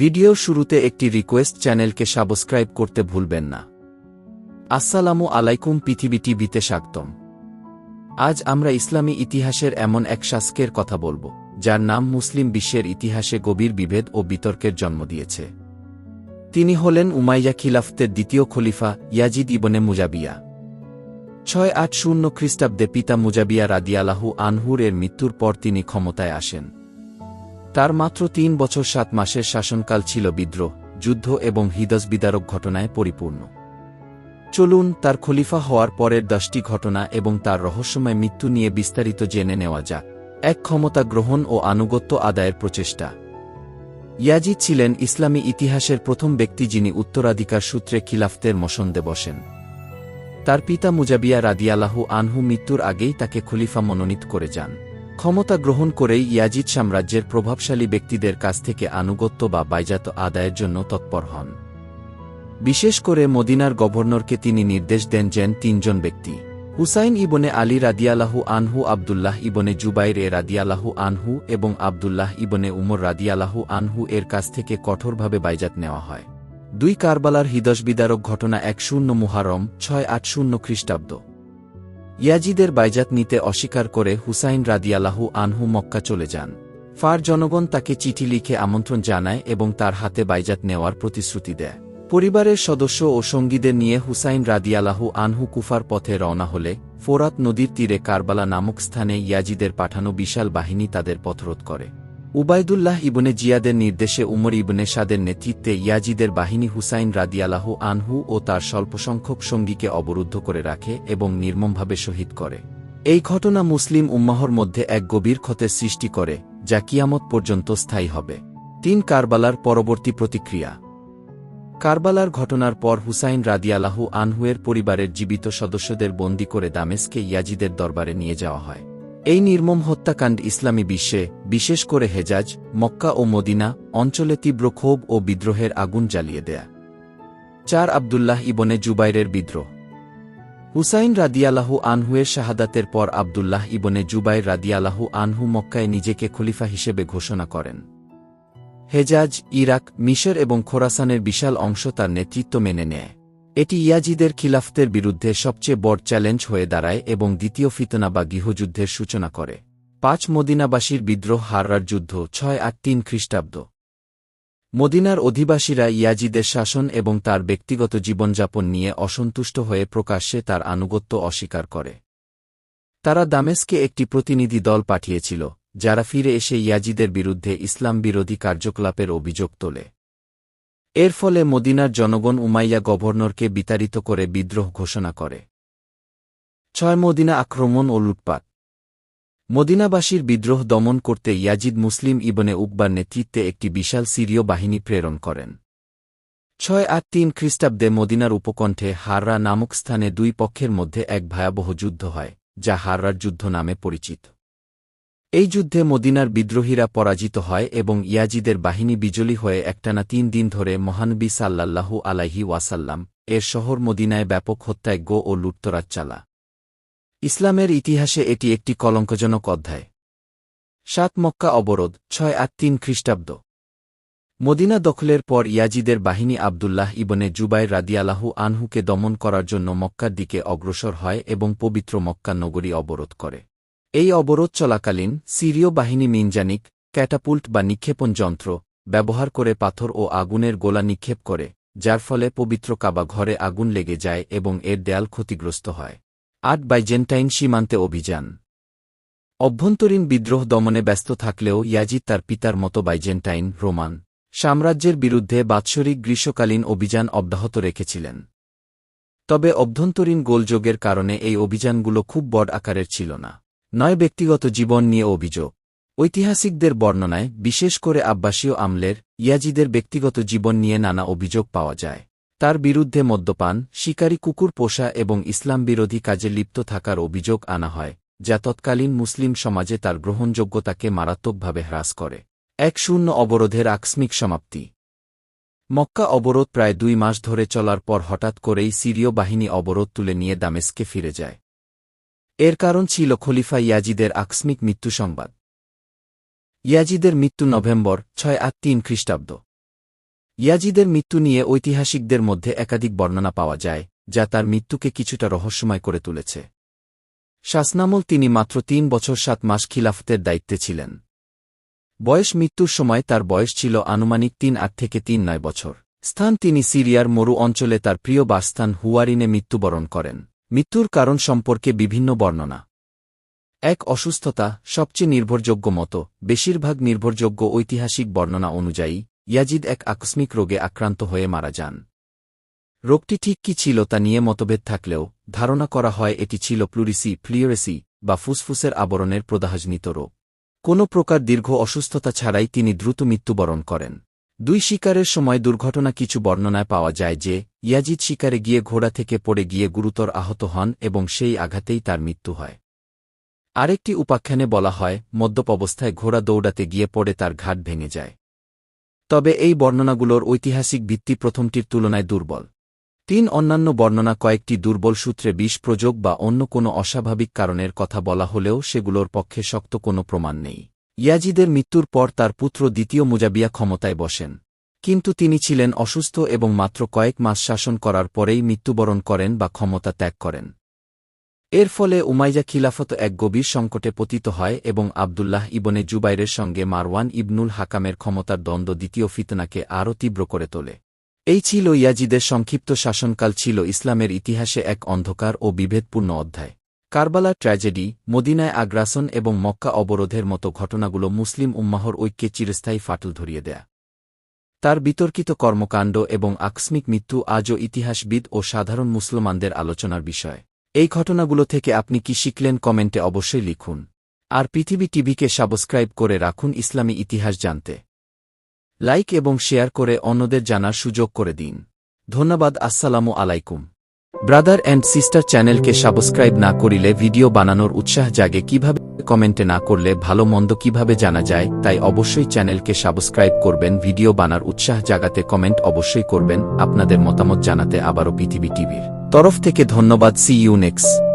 Video শুরুতে একটি request চ্যানেলকে সাবস্ক্রাইব করতে ভুলবেন না। আসসালামু আলাইকুম পৃথিবী টিভিতে স্বাগতম। আজ আমরা ইসলামী ইতিহাসের এমন এক শাসকের কথা বলব, যার নাম মুসলিম বিশ্বের ইতিহাসে গভীর বিভেদ ও বিতর্কের জন্ম দিয়েছে। তিনি হলেন উমাইয়া খিলাফতের দ্বিতীয় খলিফা ইয়াজিদ ইবনে মুজাবিয়া। ছয় আট শূন্য খ্রিস্টাব্দে পিতা মুজাবিয়া রাদিয়ালাহু আনহুর এর মৃত্যুর পর তিনি ক্ষমতায় আসেন। তার মাত্র তিন বছর সাত মাসের শাসনকাল ছিল বিদ্রোহ, যুদ্ধ এবং হৃদস বিদারক ঘটনায় পরিপূর্ণ। চলুন, তার খলিফা হওয়ার পরের দশটি ঘটনা এবং তার রহস্যময় মৃত্যু নিয়ে বিস্তারিত জেনে নেওয়া যাক। এক ক্ষমতা গ্রহণ ও আনুগত্য আদায়ের প্রচেষ্টা। ইয়াজিদ ছিলেন ইসলামী ইতিহাসের প্রথম ব্যক্তি যিনি উত্তরাধিকার সূত্রে খিলাফতের মসন্দে বসেন। তার পিতা মুজাবিয়া রাদিয়ালাহু আনহু মৃত্যুর আগেই তাকে খলিফা মনোনীত করে যান। ক্ষমতা গ্রহণ করেই ইয়াজিদ সাম্রাজ্যের প্রভাবশালী ব্যক্তিদের কাছ থেকে আনুগত্য বা বাইজাত আদায়ের জন্য তৎপর হন। বিশেষ করে মদিনার গভর্নরকে তিনি নির্দেশ দেন যেন তিনজন ব্যক্তি, হুসাইন ইবনে আলী রাদিয়ালাহু আনহু, আবদুল্লাহ ইবনে জুবাইর এ রাদিয়ালাহু আনহু এবং আবদুল্লাহ ইবনে উমর রাদিয়ালাহু আনহু এর কাছ থেকে কঠোরভাবে বাইজাত নেওয়া হয়। দুই কারবালার হৃদস বিদারক ঘটনা এক শূন্য মুহারম ছয় আট শূন্য খ্রিস্টাব্দ। ইয়াজিদের বাইজাত নিতে অস্বীকার করে হুসাইন রাদিয়ালাহু আনহু মক্কা চলে যান। ফার জনগণ তাকে চিঠি লিখে আমন্ত্রণ জানায় এবং তার হাতে বাইজাত নেওয়ার প্রতিশ্রুতি দেয়। পরিবারের সদস্য ও সঙ্গীদের নিয়ে হুসাইন রাদিয়ালাহু আনহু কুফার পথে রওনা হলে ফোরাত নদীর তীরে কারবালা নামক স্থানে ইয়াজিদের পাঠানো বিশাল বাহিনী তাদের পথরোধ করে। উবায়দুল্লাহ ইবনে জিয়াদের নির্দেশে উমর ইবনে সাদের নেতৃত্বে ইয়াজিদের বাহিনী হুসাইন রাদিয়ালাহু আনহু ও তার স্বল্পসংখ্যক সঙ্গীকে অবরুদ্ধ করে রাখে এবং নির্মমভাবে শহীদ করে। এই ঘটনা মুসলিম উম্মাহর মধ্যে এক গভীর ক্ষতের সৃষ্টি করে, যা কিয়ামত পর্যন্ত স্থায়ী হবে। তিন কারবালার পরবর্তী প্রতিক্রিয়া। কারবালার ঘটনার পর হুসাইন রাদিয়ালাহু আনহুয়ের পরিবারের জীবিত সদস্যদের বন্দী করে দামেস্কে ইয়াজিদের দরবারে নিয়ে যাওয়া হয়। এই নির্মম হত্যাকাণ্ড ইসলামী বিশ্বে, বিশেষ করে হেজাজ, মক্কা ও মদিনা অঞ্চলে তীব্র ক্ষোভ ও বিদ্রোহের আগুন জ্বালিয়ে দেয়া। চার আবদুল্লাহ ইবনে জুবাইরের বিদ্রোহ। হুসাইন রাদিয়ালাহু আনহুয়ের শাহাদাতের পর আবদুল্লাহ ইবনে জুবাইর রাদিয়ালাহু আনহু মক্কায় নিজেকে খলিফা হিসেবে ঘোষণা করেন। হেজাজ, ইরাক, মিশর এবং খোরাসানের বিশাল অংশ তার নেতৃত্ব মেনে নেয়। এটি ইয়াজিদের খিলাফতের বিরুদ্ধে সবচেয়ে বড় চ্যালেঞ্জ হয়ে দাঁড়ায় এবং দ্বিতীয় ফিতনা বা গৃহযুদ্ধের সূচনা করে। পাঁচ মদিনাবাসীর বিদ্রোহ হাররার যুদ্ধ, ছয় আট তিন খ্রিস্টাব্দ। মদিনার অধিবাসীরা ইয়াজিদের শাসন এবং তার ব্যক্তিগত জীবনযাপন নিয়ে অসন্তুষ্ট হয়ে প্রকাশ্যে তার আনুগত্য অস্বীকার করে। তারা দামেস্কে একটি প্রতিনিধি দল পাঠিয়েছিল, যারা ফিরে এসে ইয়াজিদের বিরুদ্ধে ইসলাম বিরোধী কার্যকলাপের অভিযোগ তোলে। এর ফলে মদিনার জনগণ উমাইয়া গভর্নরকে বিতাড়িত করে বিদ্রোহ ঘোষণা করে। ছয় মদিনা আক্রমণ ও লুটপাট। মদিনাবাসীর বিদ্রোহ দমন করতে ইয়াজিদ মুসলিম ইবনে উকবার নেতৃত্বে একটি বিশাল সিরীয় বাহিনী প্রেরণ করেন। ছয় আট তিন খ্রিস্টাব্দে মদিনার উপকণ্ঠে হাররা নামক স্থানে দুই পক্ষের মধ্যে এক ভয়াবহ যুদ্ধ হয়, যা হাররার যুদ্ধ নামে পরিচিত। এই যুদ্ধে মদিনার বিদ্রোহীরা পরাজিত হয় এবং ইয়াজিদের বাহিনী বিজয়ী হয়ে একটানা তিন দিন ধরে মহানবী সাল্লাল্লাহু আলাইহি ওয়াসাল্লাম, এর শহর মদিনায় ব্যাপক হত্যায় গো ও লুটতরাজ চালা। ইসলামের ইতিহাসে এটি একটি কলঙ্কজনক অধ্যায়। সাত মক্কা অবরোধ, ছয় আট তিন খ্রিস্টাব্দ। মদিনা দখলের পর ইয়াজিদের বাহিনী আবদুল্লাহ ইবনে জুবাই রাদিয়ালাহু আনহুকে দমন করার জন্য মক্কার দিকে অগ্রসর হয় এবং পবিত্র মক্কা নগরী অবরোধ করে। এই অবরোধ চলাকালীন সিরীয় বাহিনী মিনজানিক ক্যাটাপুল্ট বা নিক্ষেপণ যন্ত্র ব্যবহার করে পাথর ও আগুনের গোলা নিক্ষেপ করে, যার ফলে পবিত্র কাবা ঘরে আগুন লেগে যায় এবং এর দেয়াল ক্ষতিগ্রস্ত হয়। আট বাইজেন্টাইন সীমান্তে অভিযান। অভ্যন্তরীণ বিদ্রোহ দমনে ব্যস্ত থাকলেও ইয়াজিদ তার পিতার মতো বাইজেন্টাইন, রোমান সাম্রাজ্যের বিরুদ্ধে বাৎসরিক গ্রীষ্মকালীন অভিযান অব্যাহত রেখেছিলেন। তবে অভ্যন্তরীণ গোলযোগের কারণে এই অভিযানগুলো খুব বড় আকারের ছিল না। নয় ব্যক্তিগত জীবন নিয়ে অভিযোগ। ঐতিহাসিকদের বর্ণনায়, বিশেষ করে আব্বাসীয় আমলের, ইয়াজিদের ব্যক্তিগত জীবন নিয়ে নানা অভিযোগ পাওয়া যায়। তার বিরুদ্ধে মদ্যপান, শিকারী কুকুর পোষা এবং ইসলাম বিরোধী কাজে লিপ্ত থাকার অভিযোগ আনা হয়, যা তৎকালীন মুসলিম সমাজে তার গ্রহণযোগ্যতাকে মারাত্মকভাবে হ্রাস করে। এক শূন্য অবরোধের আকস্মিক সমাপ্তি। মক্কা অবরোধ প্রায় দুই মাস ধরে চলার পর হঠাৎ করেই সিরীয় বাহিনী অবরোধ তুলে নিয়ে দামেস্কে ফিরে যায়। এর কারণ ছিল খলিফা ইয়াজিদের আকস্মিক মৃত্যু সংবাদ। ইয়াজিদের মৃত্যু নভেম্বর ছয় আট তিন খ্রিস্টাব্দ। ইয়াজিদের মৃত্যু নিয়ে ঐতিহাসিকদের মধ্যে একাধিক বর্ণনা পাওয়া যায়, যা তার মৃত্যুকে কিছুটা রহস্যময় করে তুলেছে। শাসনামল তিনি মাত্র তিন বছর সাত মাস খিলাফতের দায়িত্বে ছিলেন। বয়স মৃত্যুর সময় তার বয়স ছিল আনুমানিক তিন আট থেকে তিন নয় বছর। স্থান তিনি সিরিয়ার মরু অঞ্চলে তার প্রিয় বাসস্থান হুয়ারিনে মৃত্যুবরণ করেন। মৃত্যুর কারণ সম্পর্কে বিভিন্ন বর্ণনা। এক অসুস্থতা, সবচেয়ে নির্ভরযোগ্য মতো, বেশিরভাগ নির্ভরযোগ্য ঐতিহাসিক বর্ণনা অনুযায়ী, ইয়াজিদ এক আকস্মিক রোগে আক্রান্ত হয়ে মারা যান। রোগটি ঠিক কি ছিল তা নিয়ে মতভেদ থাকলেও, ধারণা করা হয় এটি ছিল প্লুরিসি, ফ্লিওরেসি, বা ফুসফুসের আবরণের প্রদাহজনিত রোগ। কোনো প্রকার দীর্ঘ অসুস্থতা ছাড়াই তিনি দ্রুত মৃত্যুবরণ করেন। দুই শিকারের সময় দুর্ঘটনা কিছু বর্ণনায় পাওয়া যায় যে ইয়াজিদ শিকারে গিয়ে ঘোড়া থেকে পড়ে গিয়ে গুরুতর আহত হন এবং সেই আঘাতেই তার মৃত্যু হয়। আরেকটি উপাখ্যানে বলা হয়, মদ্যপ অবস্থায় ঘোড়া দৌড়াতে গিয়ে পড়ে তার ঘাট ভেঙে যায়। তবে এই বর্ণনাগুলোর ঐতিহাসিক ভিত্তি প্রথমটির তুলনায় দুর্বল। তিন অন্যান্য বর্ণনা কয়েকটি দুর্বল সূত্রে বিষ প্রযোগ বা অন্য কোনো অস্বাভাবিক কারণের কথা বলা হলেও সেগুলোর পক্ষে শক্ত কোনো প্রমাণ নেই। ইয়াজিদের মৃত্যুর পর তার পুত্র দ্বিতীয় মুজাবিয়া ক্ষমতায় বসেন। কিন্তু তিনি ছিলেন অসুস্থ এবং মাত্র কয়েক মাস শাসন করার পরেই মৃত্যুবরণ করেন বা ক্ষমতা ত্যাগ করেন। এর ফলে উমাইজা খিলাফত এক গভীর সংকটে পতিত হয় এবং আবদুল্লাহ ইবনে জুবাইরের সঙ্গে মারওয়ান ইবনুল হাকামের ক্ষমতার দ্বন্দ্ব দ্বিতীয় ফিতনাকে আরও তীব্র করে তোলে। এই ছিল ইয়াজিদের সংক্ষিপ্ত শাসনকাল ছিল ইসলামের ইতিহাসে এক অন্ধকার ও বিভেদপূর্ণ অধ্যায়। কারবালা ট্র্যাজেডি, মদিনায় আগ্রাসন এবং মক্কা অবরোধের মতো ঘটনাগুলো মুসলিম উম্মাহর ঐক্যে চিরস্থায়ী ফাটল ধরিয়ে দেয়া। তার বিতর্কিত কর্মকাণ্ড এবং আকস্মিক মৃত্যু আজও ইতিহাসবিদ ও সাধারণ মুসলমানদের আলোচনার বিষয়। এই ঘটনাগুলো থেকে আপনি কি শিখলেন কমেন্টে অবশ্যই লিখুন। আর পৃথিবী টিভিকে সাবস্ক্রাইব করে রাখুন ইসলামী ইতিহাস জানতে। লাইক এবং শেয়ার করে অন্যদের জানার সুযোগ করে দিন। ধন্যবাদ, আসসালামু আলাইকুম। ব্রাদার অ্যান্ড সিস্টার চ্যানেলকে সাবস্ক্রাইব না করিলে ভিডিও বানানোর উৎসাহ জাগে। কীভাবে কমেন্টে না করলে ভালো মন্দ কীভাবে জানা যায়, তাই অবশ্যই চ্যানেলকে সাবস্ক্রাইব করবেন। ভিডিও বানার উৎসাহ জাগাতে কমেন্ট অবশ্যই করবেন। আপনাদের মতামত জানাতে আবারও পৃথিবী টিভির তরফ থেকে ধন্যবাদ। C you next